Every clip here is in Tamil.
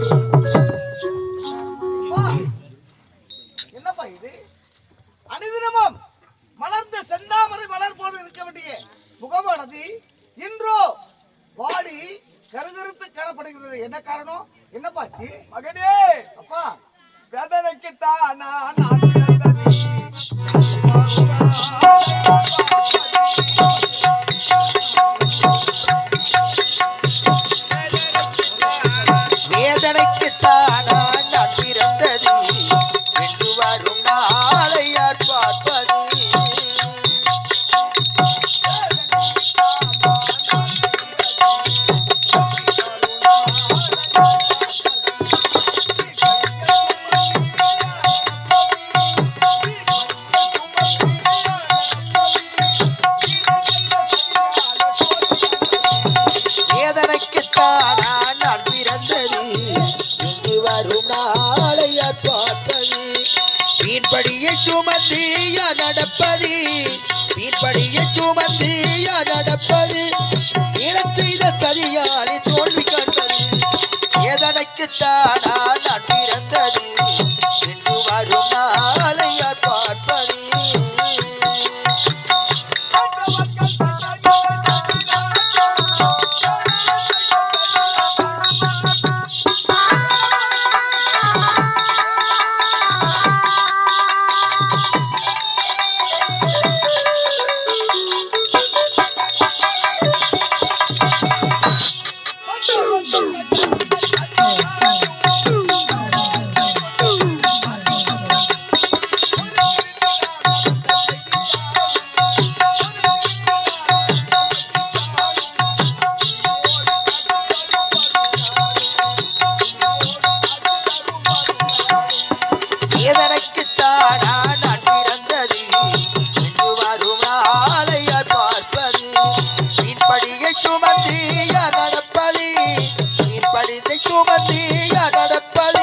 Thank you. வீண்படியை நடப்பது? வீண்படியை சுமந்து நடப்பது? இனச் செய்த தனியாரி தோல்வி காண்பது எதனைக்குத்தானா நான் பிறந்த சுமந்து யார் நடப்பது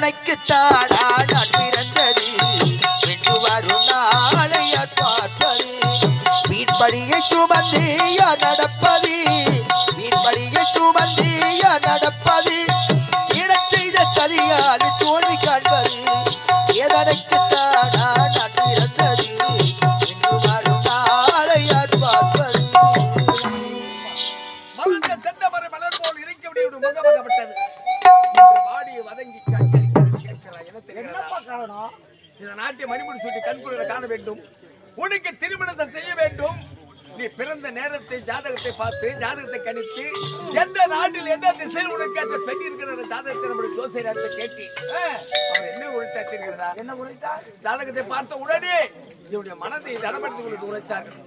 வேதனைக்குத்தான் நான் பிறந்தது என்று வரும் நாளை பார்ப்பது வீண்படியை சுமந்து நடப்பது? வீண்படியை சுமந்து நடப்பது? இடச் செய்த சதியால் தோல்வி காண்பது. வேதனைக்குத்தான் நான் பிறந்தது என்று வரும் நாளை பார்ப்பது மலர் போல் வாடிய வதங்கி என்னப்பா காரணம்? இந்த நாட்டை மணிமுடி சூட்டி கண்குளிர காண வேண்டும். உனக்கு திருமணத்தை செய்ய வேண்டும். நீ பிறந்த நேரத்தை ஜாதகத்தை பார்த்து ஜாதகத்தை கணித்து எந்த நாட்டில் எந்த திசையில் உனக்கு ஏற்ற பெண் இருக்கிற ஜாதகத்தை நம்முடைய ஜோசியத்தை கேட்டு ஆ, அவர் என்ன உழைத்தா தெரிகிறதா என்ன உரைத்தார் ஜாதகத்தை பார்த்த உடனே இவருடைய மனதை தடப்படுத்தி உங்களுக்கு உழைத்தார்கள்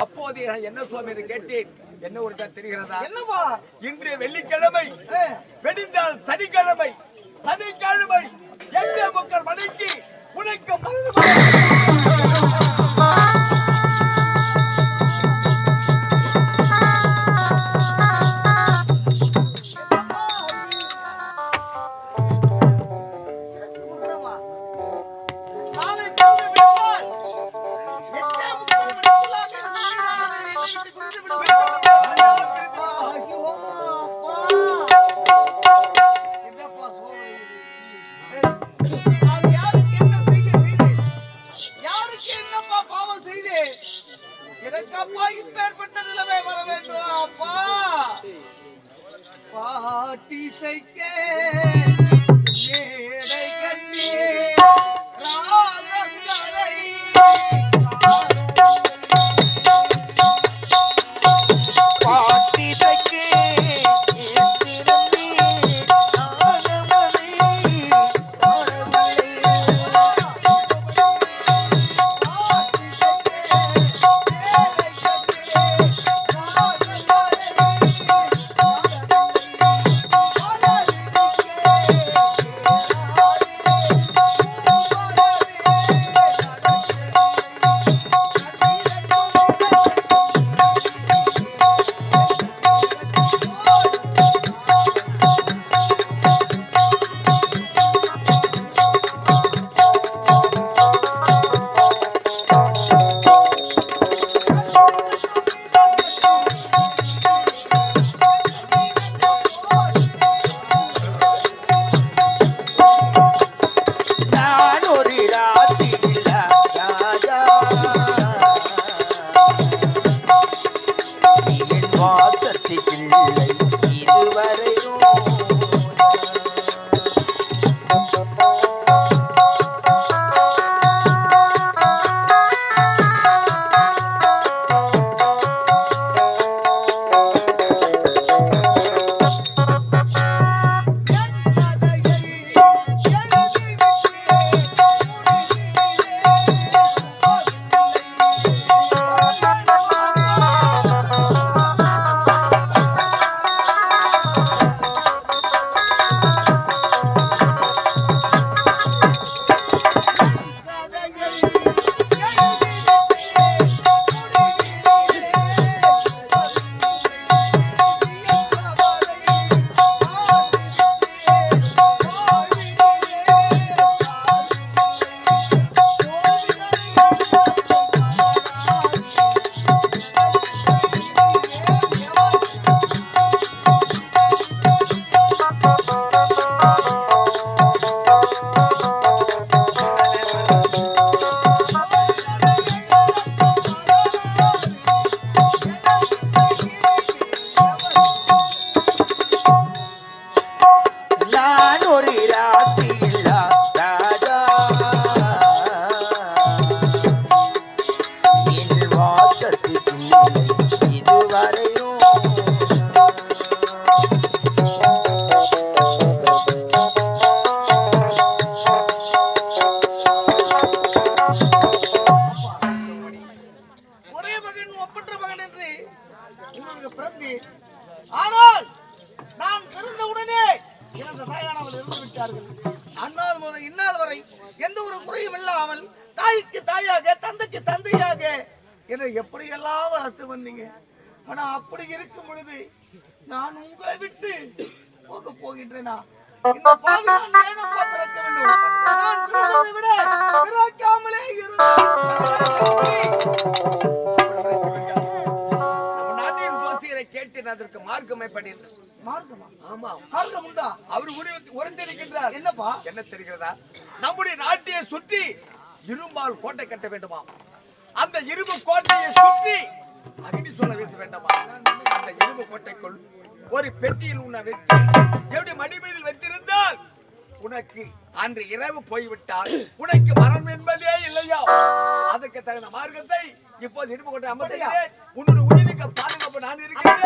அப்போது நான் என்ன சுவாமி என்று கேட்டேன். என்ன உழைத்தா தெரிகிறதா என்னப்பா? இன்று வெள்ளிக்கிழமை வெடிந்தால் சனிக்கிழமை சனிக்கிழமை எந்த மக்கள் மணிக்கு உனக்கு மருந்து அப்பா இப்பேற்பட்ட நிலைமை வர வேண்டும். அப்பா பாட்டி செய்க எனது தாயானவள் இருந்து விட்டார்கள். அண்ணாது முதல் இந்நாள் வரை எந்த ஒரு குறையும் இல்லாமல் தாய்க்கு தாயாக தந்தைக்கு தந்தையாக என்னை எப்படியெல்லாம் வளர்த்து வந்தீங்க? ஆனா அப்படி இருக்கும் பொழுது நான் உங்களை விட்டு போக போகின்றேனா? இந்த பிறக்க வேண்டும்? நான் விட பிறக்காமலே இருந்தேன். நான் அதற்கு மார்க்கமே பண்ணியிருந்தேன். மார்க்கமா? ஆமா. மார்க்கம் உண்டா? அவர் உரி உரைந்திருக்கின்றார் என்னப்பா? என்ன தெரிகிறதா? நம்முடைய நாட்டையை சுற்றி இரும்பால் கோட்டை கட்ட வேண்டுமா? அந்த இரும்பு கோட்டையை சுற்றி அக்னி சொல்ல வீச வேண்டுமா? அந்த இரும்பு கோட்டைக்குள் ஒரு பெட்டியில் உன்னை வைத்து எப்படி மடி மீதில் வைத்திருந்தால்? உனக்கு அன்று இரவு போய்விட்டால் உனக்கு மரணம் என்பதே இல்லையா அதுக்கு தகுந்த மார்க்கத்தை இப்போது இரும்பு கோட்டை அமர்த்துகிறேன். உன்னுடைய உயிருக்கு பாதுகாப்பு நான் இருக்கிறேன்.